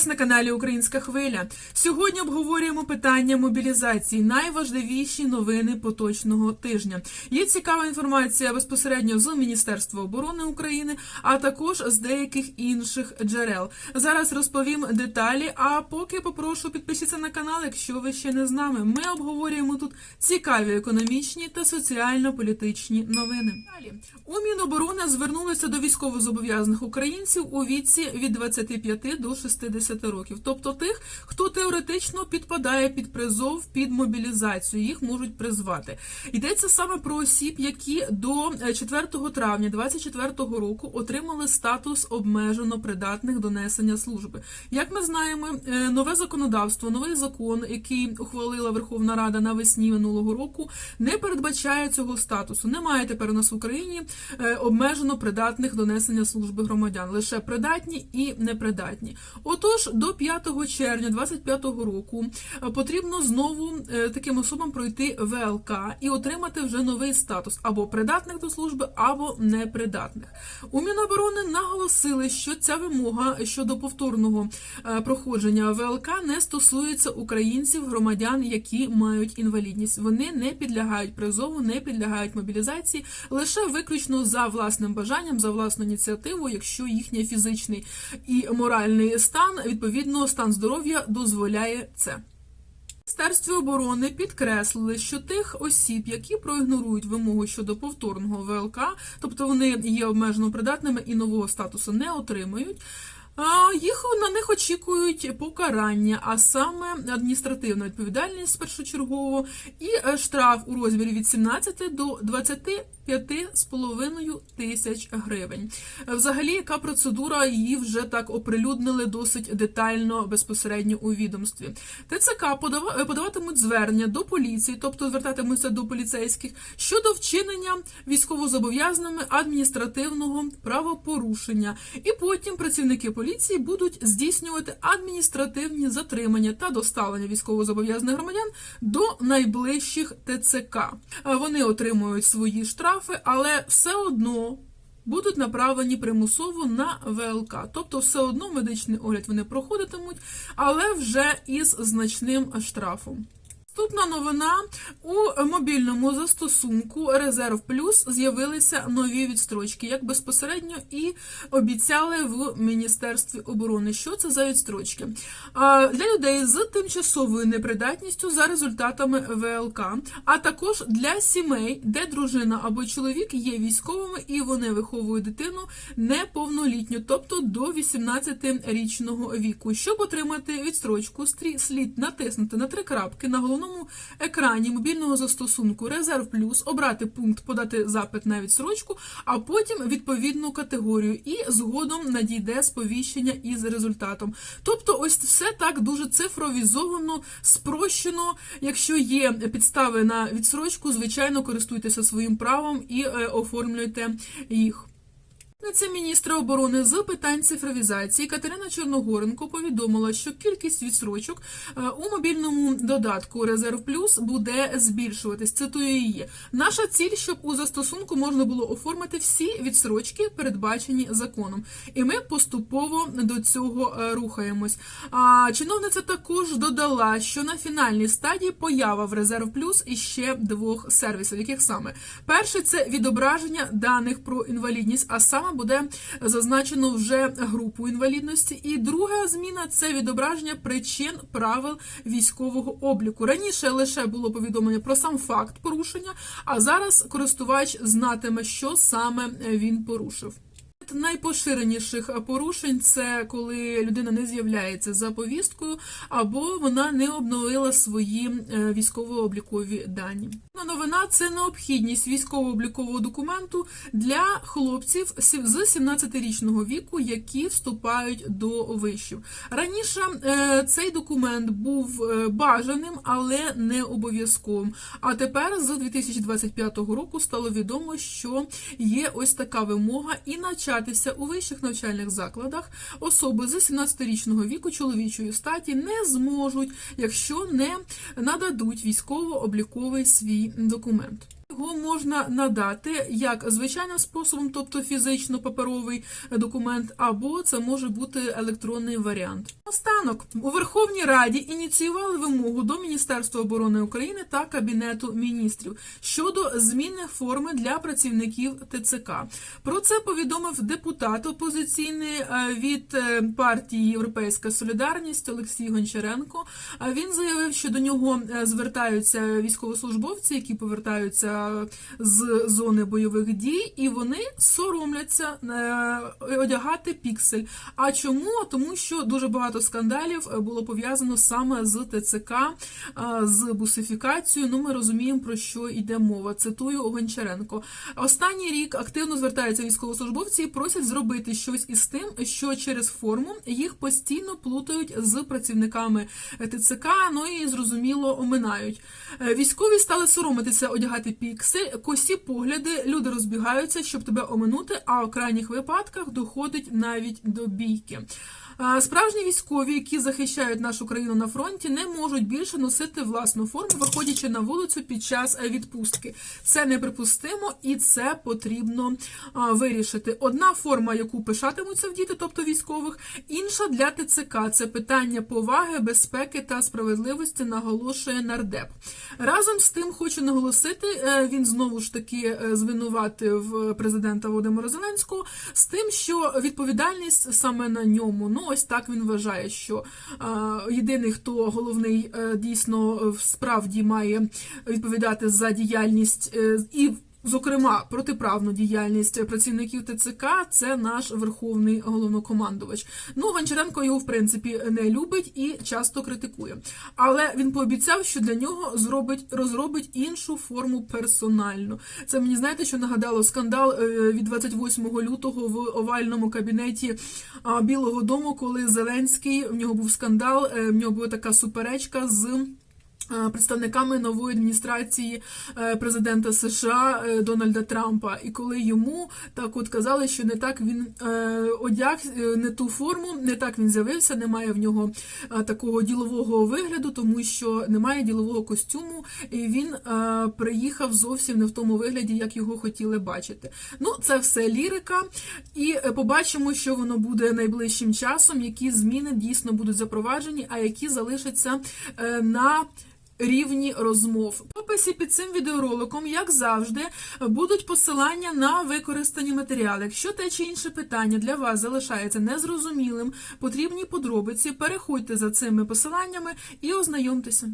вас на каналі Українська Хвиля. Сьогодні обговорюємо питання мобілізації, найважливіші новини поточного тижня. Є цікава інформація безпосередньо з Міністерства оборони України, а також з деяких інших джерел. Зараз розповім деталі. А поки попрошу підпишіться на канал, якщо ви ще не з нами. Ми обговорюємо тут цікаві економічні та соціально-політичні новини. Далі у Міноборони звернулися до військовозобов'язаних українців у віці від 25 до 60 років, тобто тих, хто теоретично підпадає під призов під мобілізацію, їх можуть призвати. Йдеться саме про осіб, які до е, 4 травня 2024 року отримали статус обмежено придатних до несення служби. Як ми знаємо, е, нове законодавство, новий закон, який ухвалила Верховна Рада навесні минулого року, не передбачає цього статусу. Немає тепер у нас в Україні е, обмежено придатних до несення служби громадян, лише придатні і непридатні. Отож, до 5 червня 2025 року е, потрібно знову е, таким особам пройти ВЛК і отримати вже новий статус або придатних до служби, або непридатних. У Міноборони наголосили, що ця вимога щодо повторного е, проходження ВЛК не стосується українців, громадян, які мають інвалідність. Вони не підлягають призову, не підлягають мобілізації, лише виключно за власним бажанням, за власну ініціативу, якщо їхній фізичний і моральний стан, відповідно, стан здоров'я дозволяє це. Міністерство оборони підкреслили, що тих осіб, які проігнорують вимогу щодо повторного ВЛК, тобто вони є обмежено придатними і нового статусу не отримують. Їх на них очікують покарання, а саме адміністративна відповідальність першочергово і е, штраф у розмірі від 17 до 25,5 тисяч гривень. Е, Взагалі, яка процедура її вже так оприлюднили досить детально безпосередньо у відомстві. ТЦК е, подаватимуть звернення до поліції, тобто звертатимуться до поліцейських щодо вчинення військовозобов'язаними адміністративного правопорушення. І потім працівники поліції будуть здійснювати адміністративні затримання та доставлення військовозобов'язаних громадян до найближчих ТЦК. Е, Вони отримують свої штрафи, але все одно. Будуть направлені примусово на ВЛК, тобто все одно медичний огляд вони проходитимуть, але вже із значним штрафом. Наступна новина у мобільному застосунку Резерв Плюс з'явилися нові відстрочки, як безпосередньо і обіцяли в Міністерстві оборони. Що це за відстрочки? Для людей з тимчасовою непридатністю за результатами ВЛК, а також для сімей, де дружина або чоловік є військовими і вони виховують дитину неповнолітню, тобто до 18-річного віку. Щоб отримати відстрочку, слід натиснути на три крапки на головному екрані мобільного застосунку Резерв Плюс, обрати пункт Подати запит на відстрочку, а потім відповідну категорію, і згодом надійде сповіщення із результатом. Тобто, ось все так дуже цифровізовано, спрощено. Якщо є підстави на відстрочку, звичайно, користуйтеся своїм правом і е, оформлюйте їх. Віце-міністра оборони з питань цифровізації Катерина Чорногоренко повідомила, що кількість відсрочок е, у мобільному додатку Резерв Плюс буде збільшуватись. Цитую її. Наша ціль, щоб у застосунку можна було оформити всі відсрочки, передбачені законом. І ми поступово до цього е, рухаємось. А чиновниця також додала, що на фінальній стадії поява в Резерв Плюс іще двох сервісів, яких саме перший це відображення даних про інвалідність, а саме буде зазначено вже групу інвалідності. І друга зміна це відображення причин правил військового обліку. Раніше лише було повідомлення про сам факт порушення, а зараз користувач знатиме, що саме він порушив. Найпоширеніших порушень це коли людина не з'являється за повісткою, або вона не обновила свої е, військово-облікові дані. Новина це необхідність військово-облікового документу для хлопців з 17-річного віку, які вступають до вишів. Раніше е, цей документ був е, бажаним, але не обов'язковим. А тепер з 2025 року стало відомо, що є ось така вимога і навчатися у вищих навчальних закладах особи з 17-річного віку чоловічої статі не зможуть, якщо не нададуть військово-обліковий свій документ. Його можна надати як звичайним способом, тобто фізично паперовий документ, або це може бути електронний варіант. Останок у Верховній Раді ініціювали вимогу до Міністерства оборони України та Кабінету міністрів щодо зміни форми для працівників ТЦК. Про це повідомив депутат опозиційний е, від е, партії Європейська Солідарність Олексій Гончаренко. А Він заявив, що до нього е, звертаються військовослужбовці, які повертаються з зони бойових дій, і вони соромляться е, одягати піксель. А чому? Тому що дуже багато скандалів е, було пов'язано саме з ТЦК, е, з бусифікацією. Ну, ми розуміємо, про що йде мова. Цитую Гончаренко. Останній рік активно звертаються військовослужбовці і просять зробити щось із тим, що через форму їх постійно плутають з працівниками ТЦК, ну і зрозуміло оминають. Е, Військові стали соромитися одягати піксель, косі погляди, люди розбігаються, щоб тебе оминути, а у крайніх випадках доходить навіть до бійки. Справжні військові, які захищають нашу країну на фронті, не можуть більше носити власну форму, виходячи на вулицю під час е, відпустки. Це неприпустимо і це потрібно вирішити. Одна форма, яку пишатимуться в діти, тобто військових, інша для ТЦК. Це питання поваги, безпеки та справедливості, наголошує нардеп. Разом з тим хочу наголосити, е, він знову ж таки е, звинуватив президента Володимира Зеленського з тим, що відповідальність саме на ньому. Ну ось так він вважає, що єдиний, хто головний е, дійсно е, справді має відповідати за діяльність е, і. Зокрема, протиправну діяльність працівників ТЦК це наш верховний головнокомандувач. Ну, Гончаренко його в принципі не любить і часто критикує. Але він пообіцяв, що для нього зробить розробить іншу форму персональну. Це мені знаєте, що нагадало скандал е, від 28 лютого в овальному кабінеті Білого Дому, коли Зеленський в нього був скандал, е, в нього була така суперечка з. Е, Представниками нової адміністрації е, президента США е, Дональда Трампа, і коли йому так от казали, що не так він одяг не ту форму, не так він з'явився, немає в нього такого ділового вигляду, тому що немає ділового костюму, і він приїхав зовсім не в тому вигляді, як його хотіли бачити. Ну, це все лірика, і побачимо, що воно буде найближчим часом, які зміни дійсно будуть запроваджені, а які залишаться на рівні розмов. В описі під цим відеороликом, як завжди, будуть посилання на використані матеріали. Якщо те чи інше питання для вас залишається незрозумілим, потрібні подробиці, переходьте за цими посиланнями і ознайомтеся.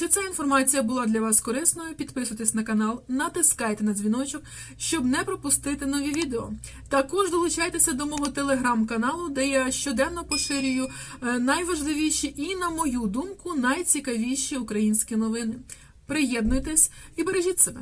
Якщо ця інформація була для вас корисною, підписуйтесь на канал, натискайте на дзвіночок, щоб не пропустити нові відео. Також долучайтеся до мого телеграм-каналу, де я щоденно поширюю е, найважливіші і, на мою думку, найцікавіші українські новини. Приєднуйтесь і бережіть себе.